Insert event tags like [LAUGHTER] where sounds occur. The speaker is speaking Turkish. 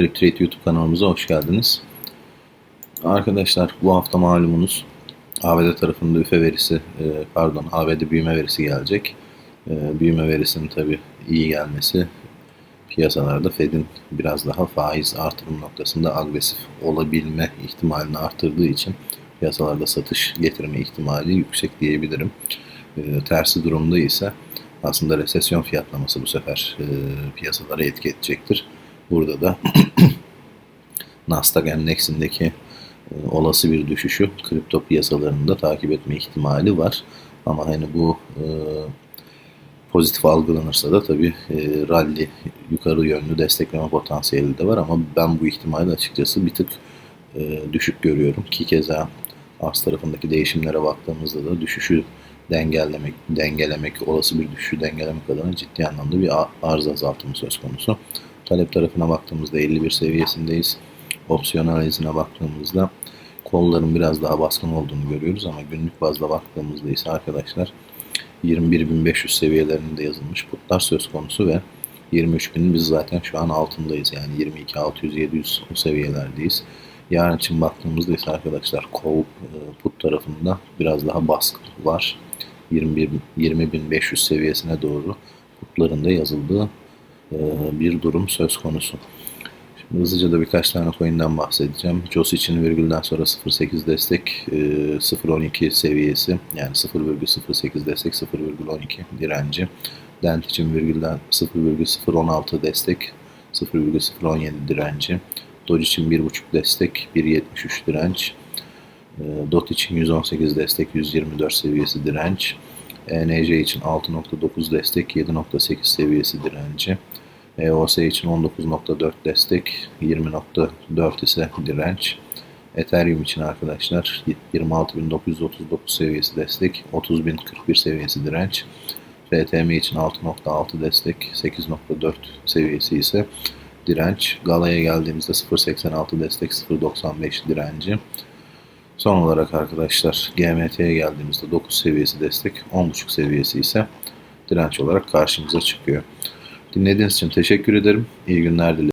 CrypTrade YouTube kanalımıza hoş geldiniz. Arkadaşlar bu hafta malumunuz ABD tarafında üfe verisi, e, pardon ABD büyüme verisi gelecek. E, Büyüme verisinin tabi iyi gelmesi piyasalarda Fed'in biraz daha faiz artırım noktasında agresif olabilme ihtimalini arttırdığı için piyasalarda satış getirme ihtimali yüksek diyebilirim. E, Tersi durumda ise aslında resesyon fiyatlaması bu sefer piyasalara etki edecektir. Burada da [CLEARS THROAT] Nasdaq Endeksindeki e, olası bir düşüşü kripto piyasalarında takip etme ihtimali var. Ama hani bu e, pozitif algılanırsa da tabii e, rally yukarı yönlü destekleme potansiyeli de var ama ben bu ihtimali açıkçası bir tık e, düşük görüyorum ki keza arz tarafındaki değişimlere baktığımızda da düşüşü dengelemek, dengelemek, olası bir düşüşü dengelemek adına ciddi anlamda bir arz azaltımı söz konusu. Talep tarafına baktığımızda 51 seviyesindeyiz. Opsiyon analizine baktığımızda kolların biraz daha baskın olduğunu görüyoruz ama günlük bazda baktığımızda ise arkadaşlar 21.500 seviyelerinde yazılmış putlar söz konusu ve 23.000'in biz zaten şu an altındayız. Yani 22 600 700 o seviyelerdeyiz. Yarın için baktığımızda ise arkadaşlar kol e, put tarafında biraz daha baskı var. 21 20.500 seviyesine doğru putların da yazıldığı bir durum söz konusu. Şimdi hızlıca da birkaç tane coin'den bahsedeceğim. JOS için virgülden sonra 0.8 destek, e, 0.12 seviyesi yani 0.08 destek, 0.12 direnci. Dent için virgülden 0.016 destek, 0.017 direnci. Doge için 1.5 destek, 1.73 direnç. E, DOT için 118 destek, 124 seviyesi direnç. ENC için 6.9 destek, 7.8 seviyesi direnci. EOS için 19.4 destek, 20.4 ise direnç. Ethereum için arkadaşlar 26.939 seviyesi destek, 30.041 seviyesi direnç. FTM için 6.6 destek, 8.4 seviyesi ise direnç. Gala'ya geldiğimizde 0.86 destek, 0.95 direnci. Son olarak arkadaşlar GMT'ye geldiğimizde 9 seviyesi destek, 10.5 seviyesi ise direnç olarak karşımıza çıkıyor. Dinlediğiniz için teşekkür ederim. İyi günler dilerim.